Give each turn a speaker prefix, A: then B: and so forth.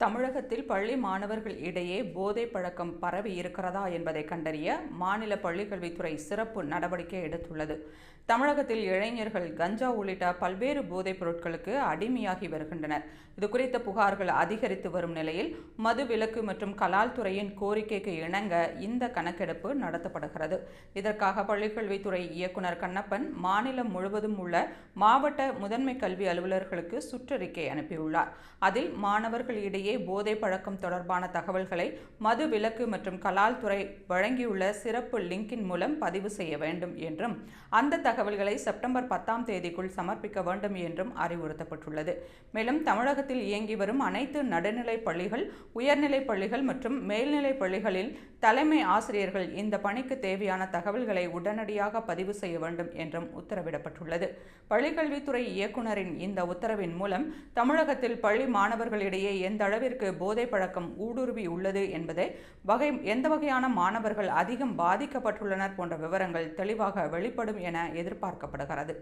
A: தமிழகத்தில் பள்ளி மாணவர்கள் இடையே போதை பழக்கம் பரவி இருக்கிறதா என்பதை கண்டறிய மாநில பள்ளிக்கல்வித்துறை சிறப்பு நடவடிக்கை எடுத்துள்ளது. தமிழகத்தில் இளைஞர்கள் கஞ்சா உள்ளிட்ட பல்வேறு போதைப் பொருட்களுக்கு அடிமையாகி வருகின்றனர். இது குறித்த புகார்கள் அதிகரித்து வரும் நிலையில் மது விலக்கு மற்றும் கலால் துறையின் கோரிக்கைக்கு இணங்க இந்த கணக்கெடுப்பு நடத்தப்படுகிறது. இதற்காக பள்ளிக்கல்வித்துறை இயக்குனர் கண்ணப்பன் மாநிலம் முழுவதும் உள்ள மாவட்ட முதன்மை கல்வி அலுவலர்களுக்கு சுற்றறிக்கை அனுப்பியுள்ளார். அதில் மாணவர்கள் இடையே போதை பழக்கம் தொடர்பான தகவல்களை மது விலக்கு மற்றும் கலால் துறை வழங்கியுள்ள சிறப்பு லிங்கின் மூலம் பதிவு செய்ய வேண்டும் என்றும் அந்த தகவல்களை செப்டம்பர் பத்தாம் தேதிக்குள் சமர்ப்பிக்க வேண்டும் என்றும் அறிவுறுத்தப்பட்டுள்ளது. மேலும் தமிழகத்தில் இயங்கி வரும் அனைத்து நடுநிலை பள்ளிகள் உயர்நிலை பள்ளிகள் மற்றும் மேல்நிலை பள்ளிகளில் தலைமை ஆசிரியர்கள் இந்த பணிக்கு தேவையான தகவல்களை உடனடியாக பதிவு செய்ய வேண்டும் என்றும் உத்தரவிடப்பட்டுள்ளது. பள்ளிக்கல்வித்துறை இயக்குனரின் இந்த உத்தரவின் மூலம் தமிழகத்தில் பள்ளி மாணவர்களிடையே எந்த அளவிற்கு போதை பழக்கம் ஊடுருவி உள்ளது என்பதை வகை எந்த வகையான மாணவர்கள் அதிகம் பாதிக்கப்பட்டுள்ளனர் போன்ற விவரங்கள் தெளிவாக வெளிப்படும் என எதிர்பார்க்கப்படுகிறது.